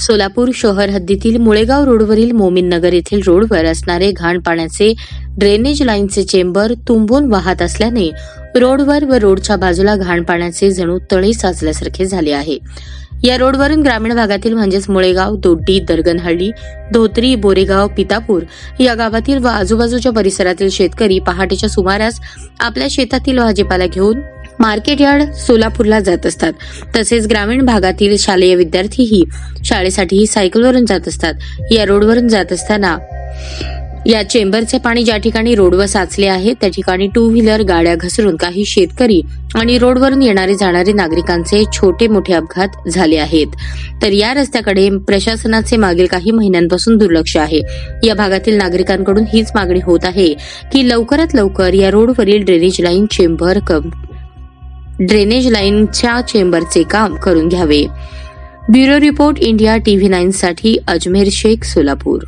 सोलापूर शहर हद्दीतील मुळेगाव रोडवरील मोमीन नगर येथील रोडवर असणारे घाण पाण्याचे ड्रेनेज लाईनचे चेंबर तुंबून वाहत असल्याने रोडवर व रोडच्या बाजूला घाण पाण्याचे जणू तळे साचल्यासारखे झाले आहे. या रोडवरून ग्रामीण भागातील म्हणजेच मुळेगाव दोड्डी दर्गनहळ्ळी धोत्री बोरेगाव पितापूर या गावातील व आजूबाजूच्या परिसरातील शेतकरी पहाटेच्या सुमारास आपल्या शेतातील भाजीपाला घेऊन मार्केट यार्ड सोलापूरला जात असतात. तसेच ग्रामीण भागातील शालेय विद्यार्थीही शाळेसाठीही सायकलवरून जात असतात. या रोडवरून जात असताना या चेंबरचे पाणी ज्या ठिकाणी रोडवर साचले आहे त्या ठिकाणी टू व्हीलर गाड्या घसरून काही शेतकरी आणि रोडवरून येणारे जाणारे नागरिकांचे छोटे मोठे अपघात झाले आहेत. तर या रस्त्याकडे प्रशासनाचे मागील काही महिन्यांपासून दुर्लक्ष आहे. या भागातील नागरिकांकडून हीच मागणी होत आहे की लवकरात लवकर या रोडवरील drainage line chamber cum drainage लाईनच्या चेंबरचे काम करून घ्यावे. Bureau report India TV nine साठी अजमेर शेख सोलापूर.